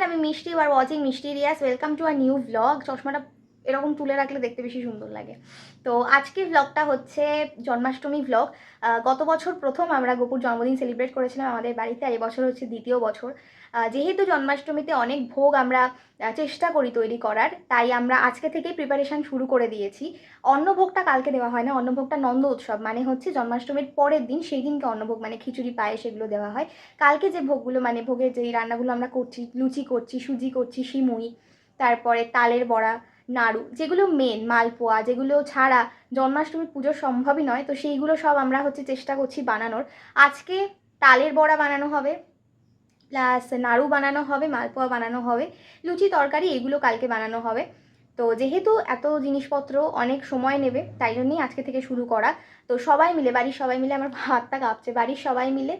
Everyone আমি মিষ্টি are watching mysterious welcome to our new blog চশমাটা এরকম তুলে রাখলে দেখতে বেশি সুন্দর লাগে। তো আজকের ব্লগটা হচ্ছে জন্মাষ্টমী ব্লগ গত বছর প্রথম আমরা গোপুর জন্মদিন সেলিব্রেট করেছিলাম আমাদের বাড়িতে, আর এবছর হচ্ছে দ্বিতীয় বছর। যেহেতু জন্মাষ্টমীতে অনেক ভোগ আমরা চেষ্টা করি তৈরি করার, তাই আমরা আজকে থেকেই প্রিপারেশন শুরু করে দিয়েছি। অন্নভোগটা কালকে দেওয়া হয় না, অন্নভোগটা নন্দ উৎসব মানে হচ্ছে জন্মাষ্টমীর পরের দিন সেই দিনকে অন্নভোগ মানে খিচুড়ি পায়ে সেগুলো দেওয়া হয়। কালকে যে ভোগগুলো মানে ভোগের যেই রান্নাগুলো আমরা করছি, লুচি করছি, সুজি করছি, সিমুই, তারপরে তালের বড়া, নাড়ু, যেগুলো মেন মালপোয়া, যেগুলো ছাড়া জন্মাষ্টমীর পুজো সম্ভবই নয়, তো সেইগুলো সব আমরা হচ্ছে চেষ্টা করছি বানানোর। আজকে তালের বড়া বানানো হবে প্লাস নাড়ু বানানো হবে, মালপোয়া বানানো হবে, লুচি তরকারি এগুলো কালকে বানানো হবে। তো যেহেতু এত জিনিসপত্র অনেক সময় নেবে, তাই জন্যই আজকে থেকে শুরু করা। তো সবাই মিলে, বাড়ির সবাই মিলে, আমার হাতটা কাঁপছে, বাড়ির সবাই মিলে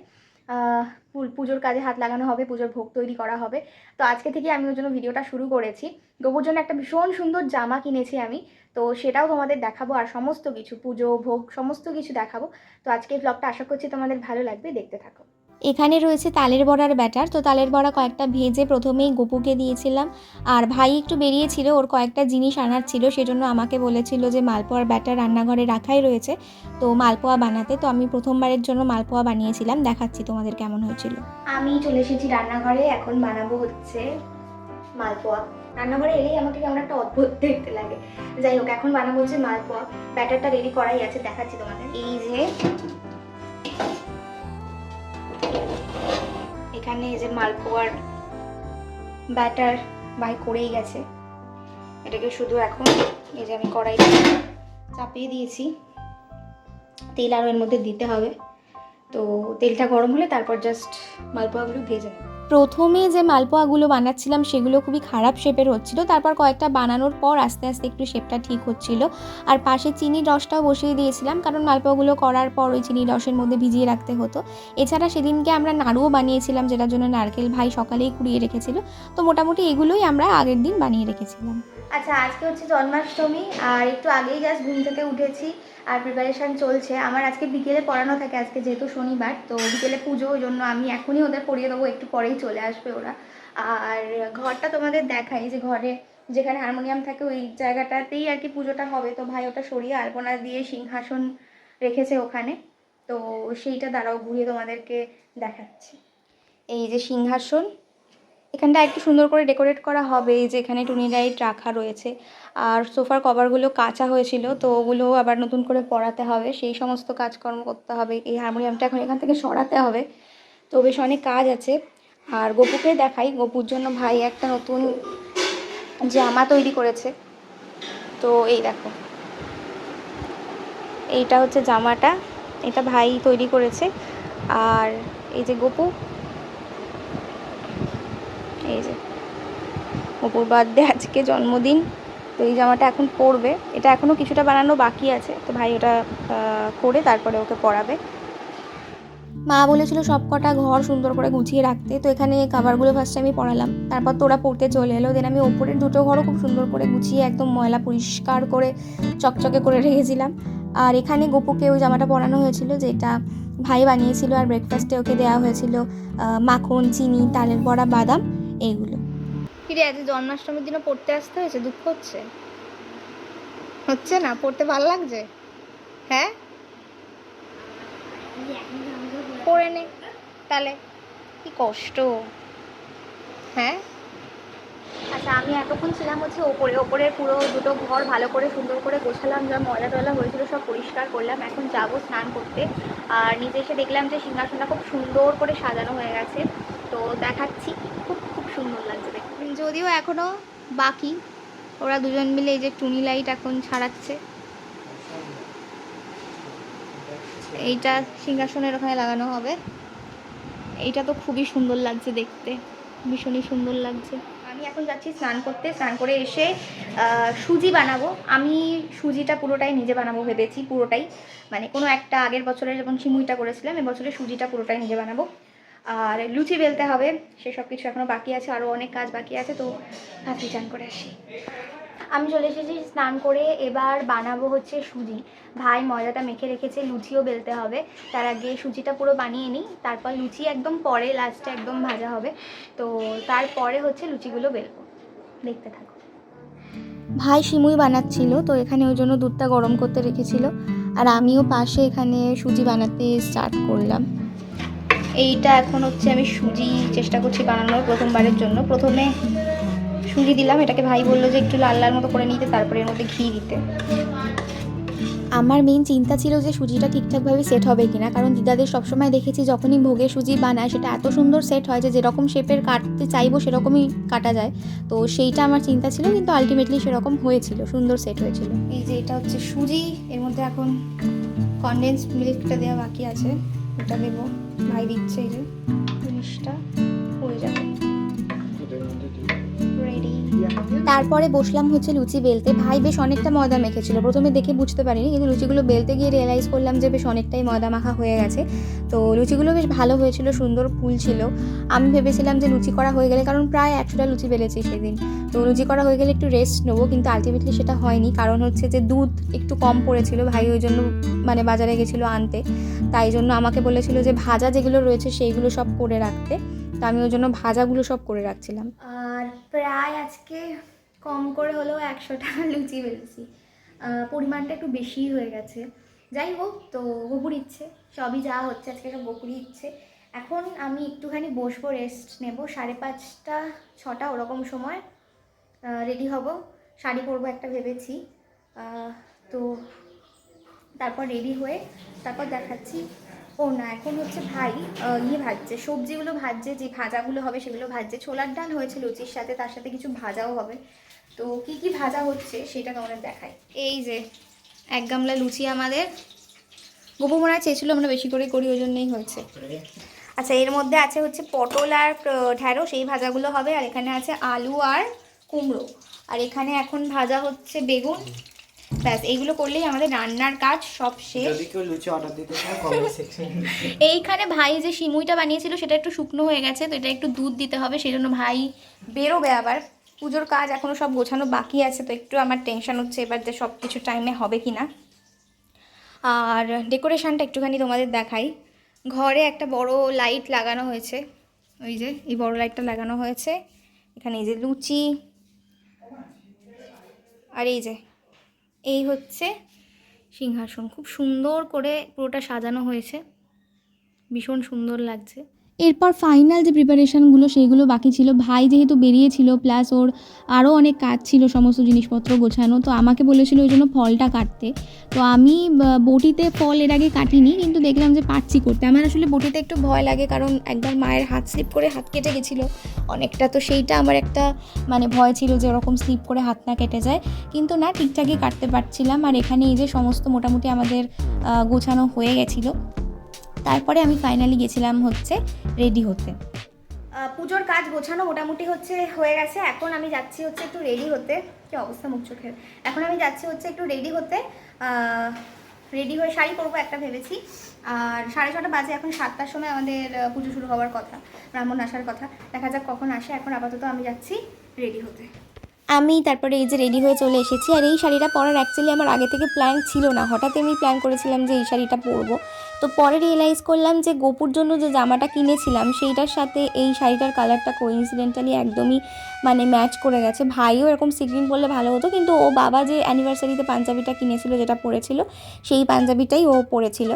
পুজোর কাজে হাত লাগানো হবে, পুজোর ভোগ তৈরি করা হবে। তো আজকে থেকে আমি ওর জন্য ভিডিওটা শুরু করেছি। গোপুর জন্য একটা ভীষণ সুন্দর জামা কিনেছি আমি। তো সেটাও তোমাদের দেখাবো, আর সমস্ত কিছু, পুজো, ভোগ, সমস্ত কিছু দেখাবো। তো আজকে ব্লগটা আশা করছি তোমাদের ভালো লাগবে, দেখতে থাকো। এখানে রয়েছে তালের বড়ার ব্যাটার। তো তালের বড়া কয়েকটা ভেজে প্রথমেই গপুকে দিয়েছিলাম। আর ভাই একটু বেরিয়েছিল ওর কয়েকটা জিনিস আনার ছিল সেজন্য আমাকে বলেছিল যে মালপোয়ার ব্যাটার রান্নাঘরে রাখাই রয়েছে। তো মালপোয়া বানাতে তো আমি প্রথমবারের জন্য মালপোয়া বানিয়েছিলাম। দেখাচ্ছি তোমাদের কেমন হয়েছিল। আমি চলে এসেছি রান্নাঘরে এখন বানাবো হচ্ছে মালপোয়া। রান্নাঘরে এলেই আমাকে কেমন একটা অদ্ভুত দেখতে লাগে। যাই হোক এখন বানাবো হচ্ছে মালপোয়া। ব্যাটারটা রেডি করাই আছে দেখাচ্ছি তোমাদের। এই যে এখানে এই যে মালপোয়ার ব্যাটার বাই করেই গেছে। এটাকে শুধু এখন এই যে আমি কড়াইতে চাপিয়ে দিয়েছি। তেল আরও এর মধ্যে দিতে হবে। তো তেলটা গরম হলে তারপর জাস্ট মালপোয়াগুলো ভেজে নেব। প্রথমে যে মালপোয়াগুলো বানাচ্ছিলাম সেগুলো খুবই খারাপ শেপের হচ্ছিল, তারপর কয়েকটা বানানোর পর আস্তে আস্তে একটু শেপটা ঠিক হচ্ছিল। আর পাশে চিনির রসটাও বসিয়ে দিয়েছিলাম, কারণ মালপোয়াগুলো করার পর ওই চিনির রসের মধ্যে ভিজিয়ে রাখতে হতো। এছাড়া সেদিনকে আমরা নাড়ুও বানিয়েছিলাম, যেটার জন্য নারকেল ভাই সকালেই কুড়িয়ে রেখেছিল। তো মোটামুটি এগুলোই আমরা আগের দিন বানিয়ে রেখেছিলাম। আচ্ছা আজকে হচ্ছে জন্মাষ্টমী, আর একটু আগেই জাস্ট ঘুম থেকে উঠেছি, আর প্রিপারেশন চলছে। আমার আজকে বিকেলে পড়ানো থাকে, আজকে যেহেতু শনিবার, তো বিকেলে পুজো, ওই জন্য আমি এখনই ওদের পড়িয়ে দেবো, একটু পরেই চলে আসবে ওরা। আর ঘরটা তোমাদের দেখাই, যে ঘরে যেখানে হারমোনিয়াম থাকে, ওই জায়গাটাতেই আর কি পুজোটা হবে। তো ভাই, ওটা সরিয়ে আলপনা দিয়ে সিংহাসন রেখেছে ওখানে। তো সেইটা দ্বারাও ঘুরিয়ে তোমাদেরকে দেখাচ্ছি। এই যে সিংহাসন এখানটা একটু সুন্দর করে ডেকোরেট করা হবে, এই যে এখানে টুনি লাইট রাখা রয়েছে। আর সোফার কভারগুলো কাঁচা হয়েছিল, তো ওগুলো আবার নতুন করে পরাতে হবে। সেই সমস্ত কাজকর্ম করতে হবে, এই হারমোনিয়ামটা এখন এখান থেকে সরাতে হবে। তো বেশ অনেক কাজ আছে। আর গপুকে দেখাই, গপুর জন্য ভাই একটা নতুন জামা তৈরি করেছে। তো এই দেখো। এইটা হচ্ছে জামাটা, এটা ভাই তৈরি করেছে। আর এই যে গপু এই যে। অপুর বার্থডে আজকে জন্মদিন, তো এই জামাটা এখন পরবে। এটা এখনও কিছুটা বানানো বাকি আছে, তো ভাই ওটা করে তারপরে ওকে পরাবে। মা বলেছিল সব কটা ঘর সুন্দর করে গুছিয়ে রাখতে, তো এখানে কাভারগুলো ফার্স্টে আমি পড়ালাম তারপর তোরা পড়তে চলে এলো দেন আমি ওপরের দুটো ঘরও খুব সুন্দর করে গুছিয়ে একদম ময়লা পরিষ্কার করে চকচকে করে রেখেছিলাম। আর এখানে গোপুকে ওই জামাটা পরানো হয়েছিল যেটা ভাই বানিয়েছিল আর ব্রেকফাস্টে ওকে দেওয়া হয়েছিল মাখন, চিনি, তালের বড়া, বাদাম। এইগুলো। ফিরে আজ জন্মাষ্টমীর দিনও পড়তে আসতে হয়েছে? দুঃখ হচ্ছে? হচ্ছে না? পড়তে ভালো লাগছে? হ্যাঁ? পড়ে নে। তাহলে কি কষ্ট। হ্যাঁ? আচ্ছা আমি এতক্ষণ ছিলাম হচ্ছে ওপরে ওপরে পুরো দুটো ঘর ভালো করে সুন্দর করে গোছালাম যা ময়লা টয়লা হয়েছিল সব পরিষ্কার করলাম। এখন যাব স্নান করতে। আর নিচে এসে দেখলাম যে সিংহাসনটা খুব সুন্দর করে সাজানো হয়ে গেছে। তো দেখাচ্ছি। খুব সুন্দর লাগছে দেখতে। যদিও এখনও বাকি, ওরা দুজন মিলে এই যে টুনি লাইট এখন ছাড়াচ্ছে। এইটা সিংহাসনের ওখানে লাগানো হবে। এইটা তো খুবই সুন্দর লাগছে দেখতে, ভীষণই সুন্দর লাগছে। আমি এখন যাচ্ছি স্নান করতে, স্নান করে এসে সুজি বানাবো। আমি সুজিটা পুরোটাই নিজে বানাবো ভেবেছি, পুরোটাই। মানে কোনো একটা আগের বছরের, যেমন সিমুইটা করেছিলাম এবছরে সুজিটা পুরোটাই নিজে বানাবো। আর লুচি বেলতে হবে সেসব কিছু এখনও বাকি আছে আরও অনেক কাজ বাকি আছে তো ভাবছি চান করে আসি। আমি চলে এসেছি স্নান করে এবার বানাবো হচ্ছে সুজি। ভাই ময়দাটা মেখে রেখেছে লুচিও বেলতে হবে। তার আগে সুজিটা পুরো বানিয়ে নিই তারপর লুচি একদম পরে লাস্টে একদম ভাজা হবে। তো তারপরে হচ্ছে লুচিগুলো বেলবো। দেখতে থাকো। ভাই সিমুই বানাচ্ছিল তো এখানে ওই জন্য দুধটা গরম করতে রেখেছিল। আর আমিও পাশে এখানে সুজি বানাতে স্টার্ট করলাম। এইটা এখন হচ্ছে আমি সুজি চেষ্টা করছি বানানোর প্রথমবারের জন্য। প্রথমে সুজি দিলাম এটাকে ভাই বলল যে একটু লাল লাল মতো করে নিতে তারপরে এর মধ্যে ঘি দিতে। আমার মেন চিন্তা ছিল যে সুজিটা ঠিকঠাকভাবে সেট হবে কিনা কারণ দিদাদের সবসময় দেখেছি যখনই ভোগে সুজি বানায় সেটা এত সুন্দর সেট হয় যে যেরকম শেপের কাটতে চাইব সেরকমই কাটা যায়। তো সেইটা আমার চিন্তা ছিল কিন্তু আলটিমেটলি সেরকম হয়েছিল সুন্দর সেট হয়েছিল। এই যে এটা হচ্ছে সুজি এর মধ্যে এখন কনডেন্স মিল্কটা দেওয়া বাকি আছে। ওটা দেবো দিচ্ছে এই যে জিনিসটা। তারপরে বসলাম হচ্ছে লুচি বেলতে। ভাই বেশ অনেকটা ময়দা মেখেছিল। প্রথমে দেখে বুঝতে পারিনি, কিন্তু লুচিগুলো বেলতে গিয়ে রিয়েলাইজ করলাম যে বেশ অনেকটাই ময়দা মাখা হয়ে গেছে। তো লুচিগুলো বেশ ভালো হয়েছিল, সুন্দর ফুল ছিল। আমি ভেবেছিলাম যে লুচি করা হয়ে গেলে, কারণ প্রায় একশোটা লুচি বেলেছি সেদিন। তো লুচি করা হয়ে গেলে একটু রেস্ট নেব, কিন্তু আলটিমেটলি সেটা হয়নি। কারণ হচ্ছে যে দুধ একটু কম পড়েছিল, ভাই ওই জন্য মানে বাজারে গেছিল আনতে। তাই জন্য আমাকে বলেছিল যে ভাজা যেগুলো রয়েছে, সেইগুলো সব করে রাখতে। তো আমি ওই জন্য ভাজাগুলো সব করে রাখছিলাম। আর প্রায় আজকে কম করে হলেও একশো টাকা লুচি বেলছি। পরিমাণটা একটু বেশি হয়ে গেছে। যাই হোক, তো গোপুর ইচ্ছে, সবই যা হচ্ছে, আজকে সব গোপুরই ইচ্ছে। এখন আমি একটুখানি বসবো রেস্ট নেব। সাড়ে পাঁচটা, ছটা ওরকম সময় রেডি হব। শাড়ি পরবো একটা ভেবেছি। তো তারপর রেডি হয়ে তারপর দেখাচ্ছি। ও না এখন হচ্ছে ভাই ইয়ে ভাজছে সবজিগুলো ভাজছে যে ভাজাগুলো হবে সেগুলো ভাজছে। ছোলার ডাল হয়েছে লুচির সাথে তার সাথে কিছু ভাজাও হবে। তো কি কি ভাজা হচ্ছে সেটা তোমাদের দেখাই। এই যে এক গামলা লুচি আমাদের। গোপু মনে হয় চেয়েছিল আমরা বেশি করে করি ওই জন্যই হয়েছে। আচ্ছা এর মধ্যে আছে হচ্ছে পটল আর আহ, ঢ্যাঁড়স এই ভাজাগুলো হবে আর এখানে আছে আলু আর কুমড়ো। আর এখানে এখন ভাজা হচ্ছে বেগুন। ব্যাস এইগুলো করলেই আমাদের রান্নার কাজ সব শেষ। যদি কেউ লুচি অর্ডার দিতে চায় কমেন্ট সেকশন এইখানে ভাই যে সিমুইটা বানিয়েছিল সেটা একটু শুকনো হয়ে গেছে তো এটা একটু দুধ দিতে হবে সেই জন্য ভাই বেরোবে আবার। পুজোর কাজ এখনও সব গোছানো বাকি আছে তো একটু আমার টেনশন হচ্ছে এবার যে সব কিছু টাইমে হবে কি না আর ডেকোরেশনটা একটুখানি তোমাদের দেখাই। ঘরে একটা বড় লাইট লাগানো হয়েছে ওই যে এই বড় লাইটটা লাগানো হয়েছে। এখানে এই যে লুচি আর এই যে এই হচ্ছে সিংহাসন। খুব সুন্দর করে পুরোটা সাজানো হয়েছে। ভীষণ সুন্দর লাগছে। এরপর ফাইনাল যে প্রিপারেশানগুলো সেইগুলো বাকি ছিল। ভাই যেহেতু বেরিয়েছিল প্লাস ওর আরও অনেক কাজ ছিল সমস্ত জিনিসপত্র গোছানো, তো আমাকে বলেছিল ওই জন্য ফলটা কাটতে। তো আমি বটিতে ফল এর আগে কাটিনি, কিন্তু দেখলাম যে পারছি করতে। আমার আসলে বটিতে একটু ভয় লাগে, কারণ একবার মায়ের হাত স্লিপ করে হাত কেটে গেছিল। অনেকটা তো সেইটা আমার একটা মানে ভয় ছিল যে ওরকম স্লিপ করে হাত না কেটে যায়। কিন্তু না, ঠিকঠাকই কাটতে পারছিলাম। আর এখানে এই যে সমস্ত মোটামুটি আমাদের গোছানো হয়ে গেছিল। তারপরে আমি ফাইনালি গেছিলাম হচ্ছে রেডি হতে। পুজোর কাজ গোছানো মোটামুটি হচ্ছে হয়ে গেছে। এখন আমি যাচ্ছি হচ্ছে একটু রেডি হতে। কি অবস্থা মুখ চোখের? এখন আমি যাচ্ছি হচ্ছে একটু রেডি হতে। রেডি হয়ে শাড়ি পরবো একটা ভেবেছি। আর সাড়ে ছটা বাজে এখন সাতটার সময় আমাদের পুজো শুরু হওয়ার কথা ব্রাহ্মণ আসার কথা। দেখা যাক কখন আসে। এখন আপাতত আমি যাচ্ছি রেডি হতে। আমি তারপরে এই যে রেডি হয়ে চলে এসেছি। আর এই শাড়িটা পরার অ্যাকচুয়ালি আমার আগে থেকে প্ল্যান ছিল না। হঠাৎ আমি প্ল্যান করেছিলাম যে এই শাড়িটা পরবো। তো পরে রিয়েলাইজ করলাম যে গোপুর জন্য যে জামাটা কিনেছিলাম, সেইটার সাথে এই শাড়িটার কালারটা কোইন্সিডেন্টালি একদমই মানে ম্যাচ করে গেছে। ভাইও এরকম সিগ্রিন পরলে ভালো হতো, কিন্তু ও বাবা যে অ্যানিভার্সারিতে পাঞ্জাবিটা কিনেছিল, যেটা পরেছিল, সেই পাঞ্জাবিটাই ও পরেছিল।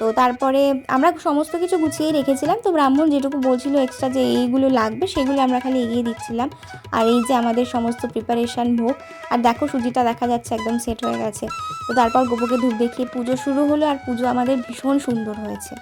তো তারপরে আমরা সমস্ত কিছু গুছিয়ে রেখেছিলাম। তো ব্রাহ্মণ যেটুকু বলছিল এক্সট্রা যে এইগুলো লাগবে, সেগুলো আমরা খালি এগিয়ে দিচ্ছিলাম। আর এই যে আমাদের সমস্ত প্রিপারেশান ভোগ, আর দেখো সুজিটা দেখা যাচ্ছে একদম সেট হয়ে গেছে। তো তারপর গোপুকে ধূপ দেখিয়ে পুজো শুরু হলো, আর পুজো আমাদের ভীষণ সুন্দর হয়েছে।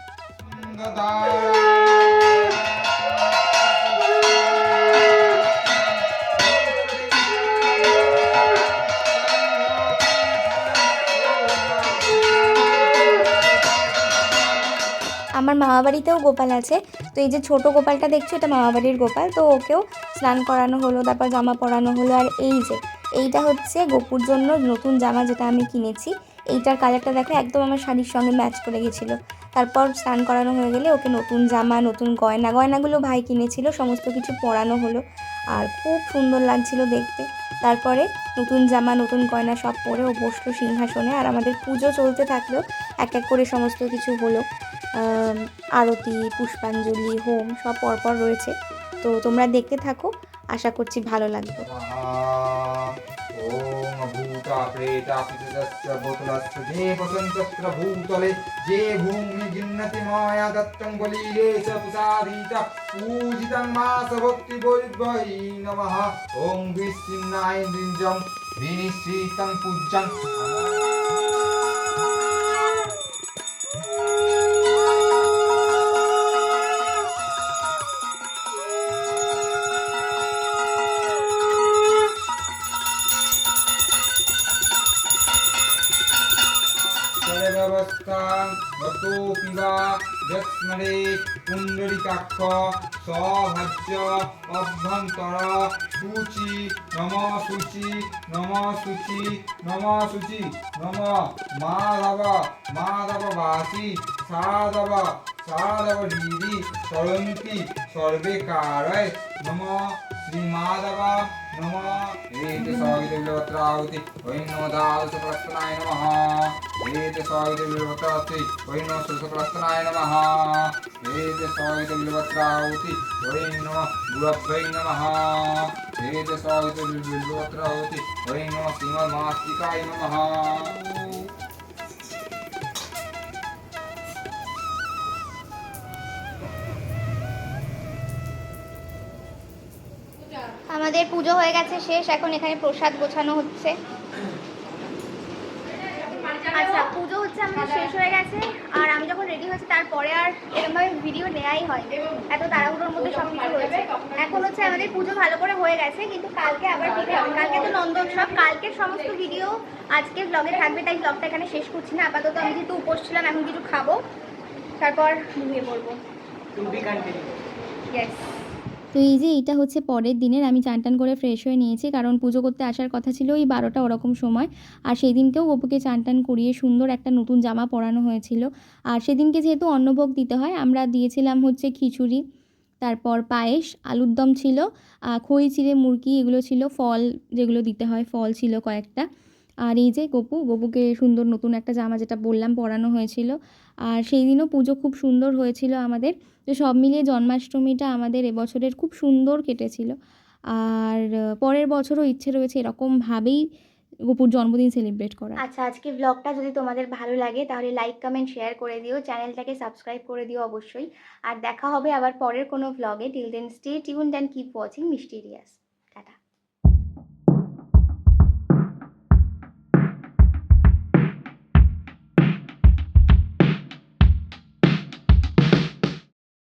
আমার মামা বাড়িতেও গোপাল আছে। তো এই যে ছোট গোপালটা দেখছ, এটা মামা বাড়ির গোপাল। তো ওকেও স্নান করানো হলো, তারপর জামা পরানো হলো। আর এই যে, এইটা হচ্ছে গোপুর জন্য নতুন জামা যেটা আমি কিনেছি। এইটার কালারটা দেখো একদম আমার শাড়ির সঙ্গে ম্যাচ করে গেছিল। তারপর স্নান করানো হয়ে গেলে ওকে নতুন জামা, নতুন গয়না, গয়নাগুলো ভাই কিনেছিল, সমস্ত কিছু পরানো হলো। আর খুব সুন্দর লাগছিল দেখতে। তারপরে নতুন জামা, নতুন গয়না সব পরে ও বসল সিংহাসনে আর আমাদের পুজো চলতে থাকল। এক এক করে সমস্ত কিছু হলো। আরতি, পুষ্পাঞ্জলি, হোম সব পরপর রয়েছে। তো তোমরা দেখতে থাকো। আশা করছি ভালো লাগবে। প্রেতা পিতৃদস্য বোতলস্য যে বসন্তস্ত্র ভূতলে যে ভূমি গিন্নতি মায়া দত্তং বলিলে চ পুষাধীত পূজিতং মাস ভক্তি বৈভৈ নমঃ। ওম বিষ্ণায় নৃঞ্জং বিনিশ্রিতং পূজ্যং। গতোপিবা যৎস্মরে পুণ্ডরিকাক্ষ সভাজ্য অভ্যন্তর সূচি নম সূচি নম সূচি নম সূচি শ্রীমাধব नम श्रीमाधव नम एते स्वागितविलवत्राहुति वै नमो दादशप्रस्तनाय नमः एते स्वागितविलवत्राहुति वै नमो सुरसप्रस्तनाय नमः एते स्वागितविलवत्राहुति वै नमो गुरवै नमः एते स्वागितविलवत्राहुति वै नमो श्रीमन्मास्तिकाय नमः আমাদের পুজো হয়ে গেছে শেষ। এখন এখানে প্রসাদ গোছানো হচ্ছে। আচ্ছা পুজো হচ্ছে আমাদের শেষ হয়ে গেছে। আর আমি যখন রেডি হয়েছি তারপরে আর এরকমভাবে ভিডিও নেওয়াই হয় এত তাড়াহুড়োর মধ্যে সব কিছু হয়েছে এখন হচ্ছে আমাদের পুজো ভালো করে হয়ে গেছে কিন্তু কালকে আবার ঠিক কালকে তো নন্দোৎসব কালকের সমস্ত ভিডিও আজকে ব্লগে থাকবে তাই ব্লগটা এখানে শেষ করছি না। আপাতত আমি যেহেতু উপোস ছিলাম এখন কিছু খাব। তারপর ঘুমিয়ে পড়ব। ইয়েস তো এই যে এটা হচ্ছে পরের দিনের, আমি চান টান করে ফ্রেশ হয়ে নিয়েছি, কারণ পুজো করতে আসার কথা ছিল ওই বারোটা ওরকম সময়। আর সেই দিনকেও গপুকে চান টান করিয়ে সুন্দর একটা নতুন জামা পরানো হয়েছিল। আর সেদিনকে যেহেতু অন্নভোগ দিতে হয়, আমরা দিয়েছিলাম হচ্ছে খিচুড়ি, তারপর পায়েস, আলুর দম ছিল খই, চিড়ে, মুরগি, এগুলো ছিল, ফল যেগুলো দিতে হয়, ফল ছিল কয়েকটা। আর এই যে গপু, গপুকে সুন্দর নতুন একটা জামা যেটা বললাম পরানো হয়েছিল। আর সেই দিনও পুজো খুব সুন্দর হয়েছিল আমাদের। তো সব মিলিয়ে জন্মাষ্টমীটা আমাদের এবছরের খুব সুন্দর কেটেছিল। আর পরের বছরও ইচ্ছে রয়েছে এরকমভাবেই গপুর জন্মদিন সেলিব্রেট করা আচ্ছা আজকে ব্লগটা যদি তোমাদের ভালো লাগে তাহলে লাইক কমেন্ট শেয়ার করে দিও। চ্যানেলটাকে সাবস্ক্রাইব করে দিও অবশ্যই। আর দেখা হবে আবার পরের কোনো ব্লগে till then stay tuned and keep watching mysterious